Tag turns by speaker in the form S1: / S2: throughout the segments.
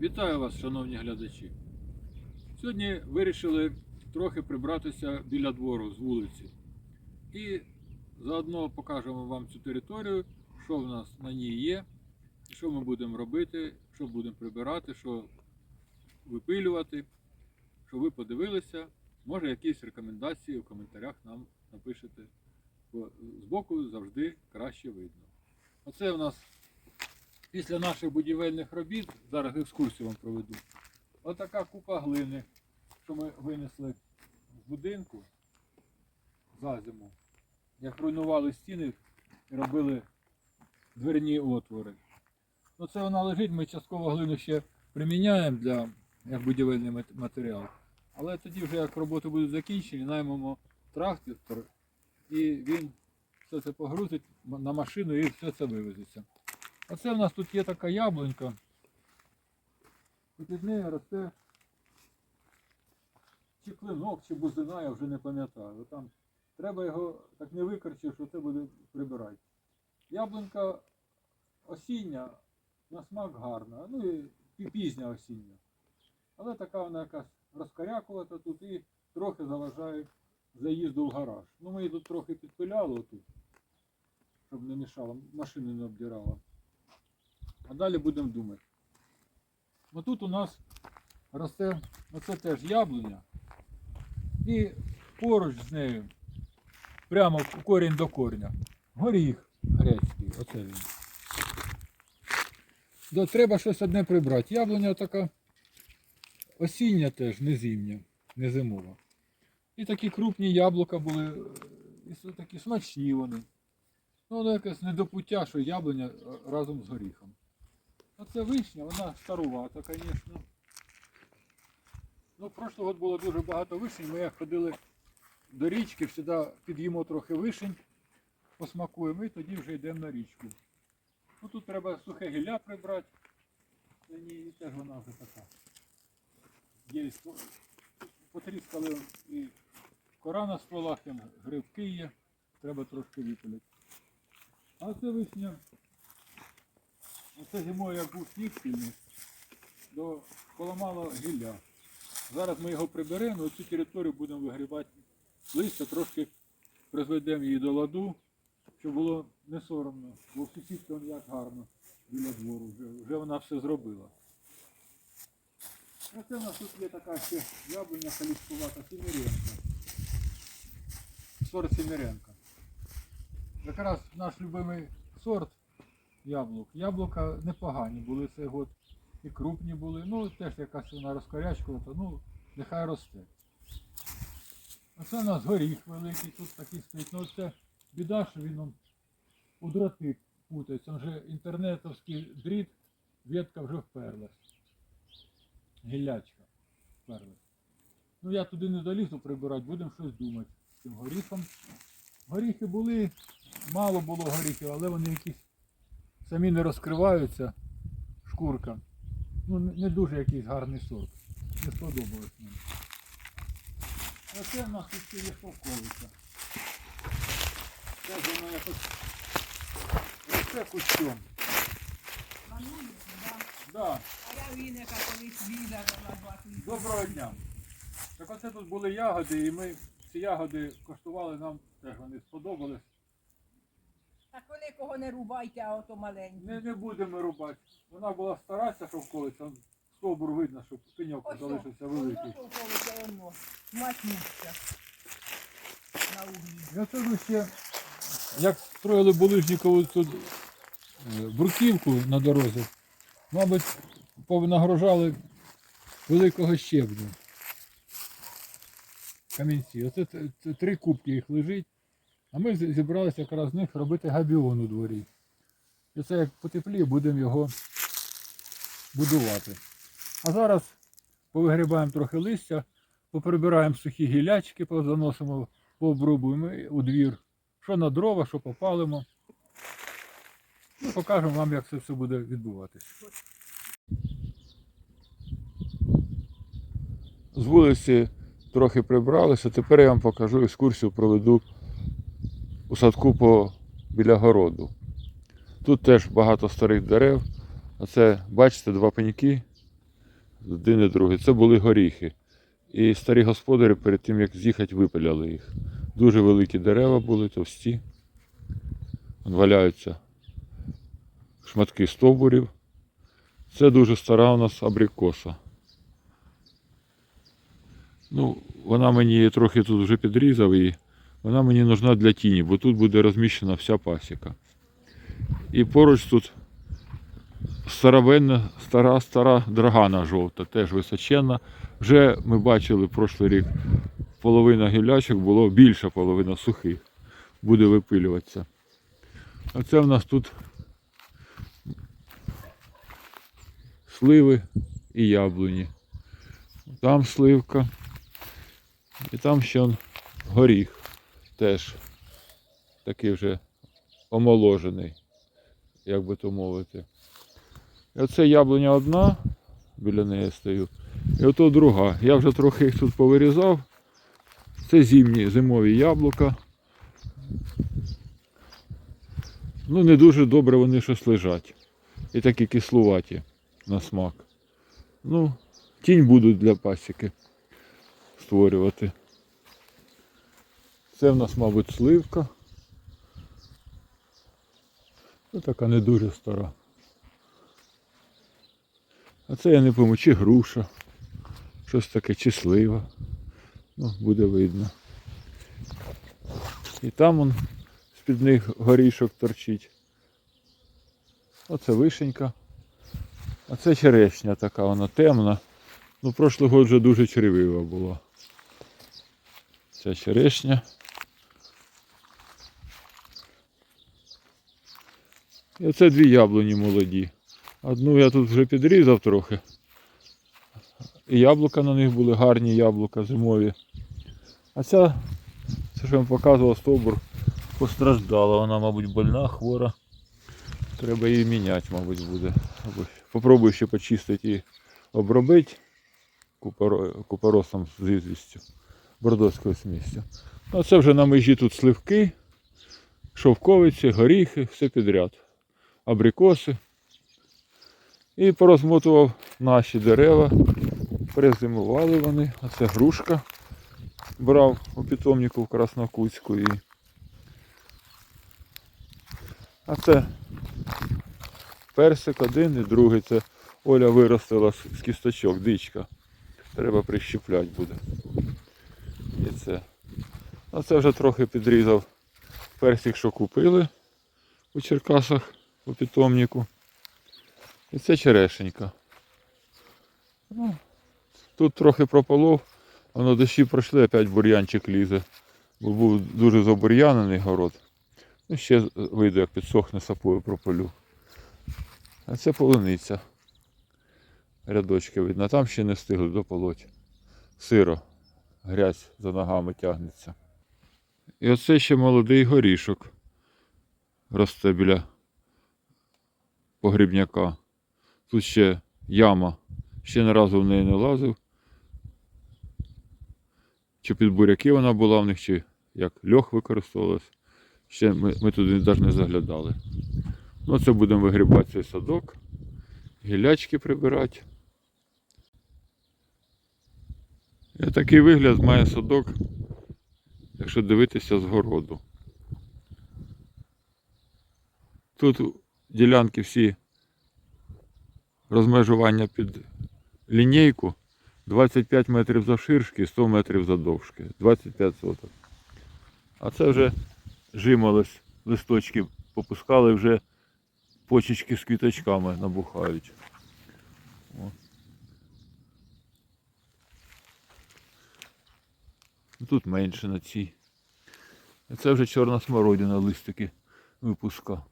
S1: Вітаю вас, шановні глядачі. Сьогодні вирішили трохи прибратися біля двору з вулиці. І заодно покажемо вам цю територію, що в нас на ній є, що ми будемо робити, що будемо прибирати, що випилювати, щоб ви подивилися. Може якісь рекомендації в коментарях нам напишете. Бо збоку завжди краще видно. Оце у нас після наших будівельних робіт, зараз екскурсію вам проведу. Отака купа глини, що ми винесли з будинку за зиму. Як руйнували стіни і робили дверні отвори. Ну це вона лежить, ми частково глину ще приміняємо для як будівельний матеріал. Але тоді вже як роботи будуть закінчені, наймемо трактор і він все це погрузить на машину і все це вивезеться. Оце в нас тут є така яблунька. Під нею росте чи клинок, чи бузина, я вже не пам'ятаю. Там треба його так не викорчити, що це буде прибирати. Яблунька осіння, на смак гарна, ну і пізня осіння. Але така вона якась розкарякувата тут і трохи заважає заїзду в гараж. Ну ми її тут трохи підпиляли отут, щоб не мішало, машини не обдирала. А далі будемо думати. Ну тут у нас росте, оце теж яблуня. І поруч з нею, прямо корінь до корня, горіх грецький, оце він. Да, треба щось одне прибрати. Яблуня така осіння теж, не зимня, не зимова. І такі крупні яблука були, і такі смачні вони. Ну, воно якесь недопуття, що яблуня разом з горіхом. Оце вишня, вона старувата, звісно. Ну, прошлий год було дуже багато вишень. Ми ходили до річки, завжди під'їмо трохи вишень, посмакуємо і тоді вже йдемо на річку. Ну тут треба сухе гілля прибрати. Ні, і теж вона вже така. Є потріскали і кора на стволах, грибки є, треба трошки випилити. А це вишня. Оце зимою як був сніг сильний, то поламало гілля. Зараз ми його приберемо, цю територію будемо вигрібати листя, трошки призведемо її до ладу, щоб було не соромно. Бо в сусідки он як гарно біля двору, вже, вже вона все зробила. А це у нас тут є така ще яблуня каліскувата Сіміренка. Сорт Сіміренка. Якраз наш любимий сорт яблук. Яблука непогані були цей год. І крупні були. Ну, теж якась вона розкорячкувата, ну, нехай росте. Оце у нас горіх великий, тут такий стоїть. Ну це біда, що він он, у дроти путається. Вже інтернетовський дріт, ветка вже вперлась. Гіллячка вперлась. Ну я туди не долізу прибирати, будемо щось думати з цим горіхом. Горіхи були, мало було горіхів, але вони якісь самі не розкриваються. Шкурка. Ну, не дуже якийсь гарний сорт. Не сподобалось мені. Оце в нас тут є шовковиця. Це воно якось росте кущом. Да.
S2: А я віника колись відала бачу.
S1: Доброго дня. Так оце тут були ягоди, і ми ці ягоди коштували, нам теж вони сподобались.
S2: Так великого не рубайте, а ото маленький.
S1: Не, не будемо рубати. Вона була стара, ця шовковиця, стовбур видно, що пеньок залишився великий.
S2: Матнюшка. На углі.
S1: Я кажу ще, як строїли Булижнікову тут е, бруківку на дорозі, мабуть, понагрожали великого щебню. Камінці. Оце три кубки їх лежить. А ми зібралися якраз з них робити габіон у дворі. І це як потепліє, будемо його будувати. А зараз повигрібаємо трохи листя, поприбираємо сухі гілячки, позаносимо пообрубуємо у двір. Що на дрова, що попалимо. Ну, покажемо вам, як це все буде відбуватися. З вулиці трохи прибралися. Тепер я вам покажу екскурсію, проведу у садку по, біля городу. Тут теж багато старих дерев. Оце, бачите, два пеньки один і другий. Це були горіхи. І старі господарі перед тим, як з'їхати, випиляли їх. Дуже великі дерева були, товсті. Валяються шматки стовбурів. Це дуже стара у нас абрикоса. Ну, вона мені трохи тут вже підрізав і вона мені нужна для тіні, бо тут буде розміщена вся пасіка. І поруч тут старовинна, стара, стара драгана жовта, теж височенна. Вже ми бачили прошлий рік, половина гілячок було більша половина сухих. Буде випилюватися. А це в нас тут сливи і яблуні. Там сливка. І там ще горіх теж такий вже омоложений, як би то мовити. І оце яблуня одна, біля неї стою, і ото друга. Я вже трохи їх тут повирізав. Це зимні, зимові яблука. Ну, не дуже добре вони щось лежать. І такі кислуваті на смак. Ну, тінь будуть для пасіки створювати. Це в нас, мабуть, сливка. Це така не дуже стара. А це я не пойму, чи груша, щось таке, чи слива. Ну, буде видно. І там он з-під них горішок торчить. Оце вишенька. А це черешня така, вона темна. Ну, прошлий год вже дуже червива була. Ця черешня. І оце дві яблуні молоді. Одну я тут вже підрізав трохи. І яблука на них були гарні яблука зимові. А ця, це що я вам показував, стовбур постраждала. Вона, мабуть, больна, хвора. Треба її міняти, мабуть, буде. Попробую ще почистити і обробити купоросом з ізвістю, бордоською смістю. Ну, це вже на межі тут сливки, шовковиці, горіхи, все підряд. Абрикоси. І порозмотував наші дерева. Призимували вони. А це грушка. Брав у питомнику в Краснокутську. І... А це персик один і другий. Це Оля виростила з кісточок, дичка. Треба прищепляти буде. І це. А це вже трохи підрізав персик, що купили у Черкасах у питомнику. І це черешенька. Ну, тут трохи прополов, воно дощі пройшли, опять бур'янчик лізе. Бо був дуже забур'янений город. Ну, ще вийду, як підсохне сапою прополю. А це полуниця. Рядочки видно. Там ще не встигли дополоть. Сиро. Грязь за ногами тягнеться. І оце ще молодий горішок. Росте біля погрібняка. Тут ще яма. Ще не разу в неї не лазив. Чи під буряки вона була в них, чи як льох використовувалась. Ще ми, ми туди навіть не заглядали. Ну, це будемо вигрібати цей садок, гілячки прибирати. І такий вигляд має садок, якщо дивитися з городу. Тут ділянки всі розмежування під лінійку 25 метрів завширшки і 100 метрів задовжки. 25 соток. А це вже жимолось, листочки попускали, вже почечки з квіточками набухають. Тут менше на цій. Це вже чорна смородина листики випуска.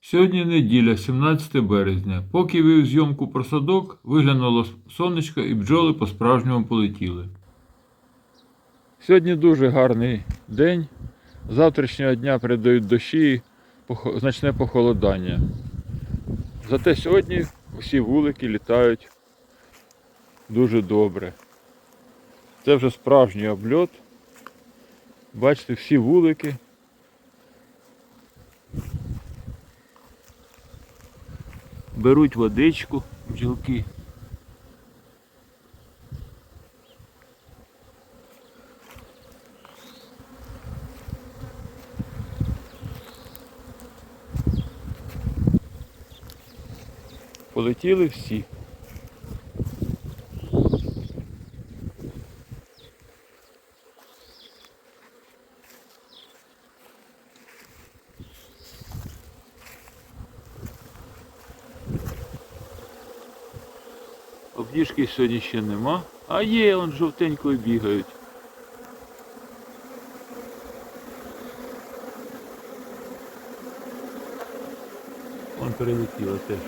S1: Сьогодні неділя, 17 березня. Поки вів зйомку про садок, виглянуло сонечко і бджоли по-справжньому полетіли. Сьогодні дуже гарний день. Завтрашнього дня передають дощі і значне похолодання. Зате сьогодні усі вулики літають дуже добре. Це вже справжній обльот. Бачите, всі вулики беруть водичку бджілки. Полетіли всі. Обніжки сьогодні ще нема. А є, он жовтенькою бігають. Вон перелетіла теж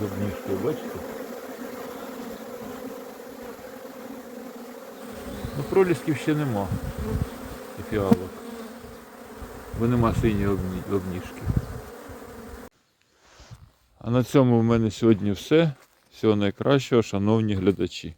S1: з обніжкою, бачите? Ну, пролісків ще нема. І фіалок. Бо нема синьої обніжки. А на цьому в мене сьогодні все. Всього найкращого, шановні глядачі.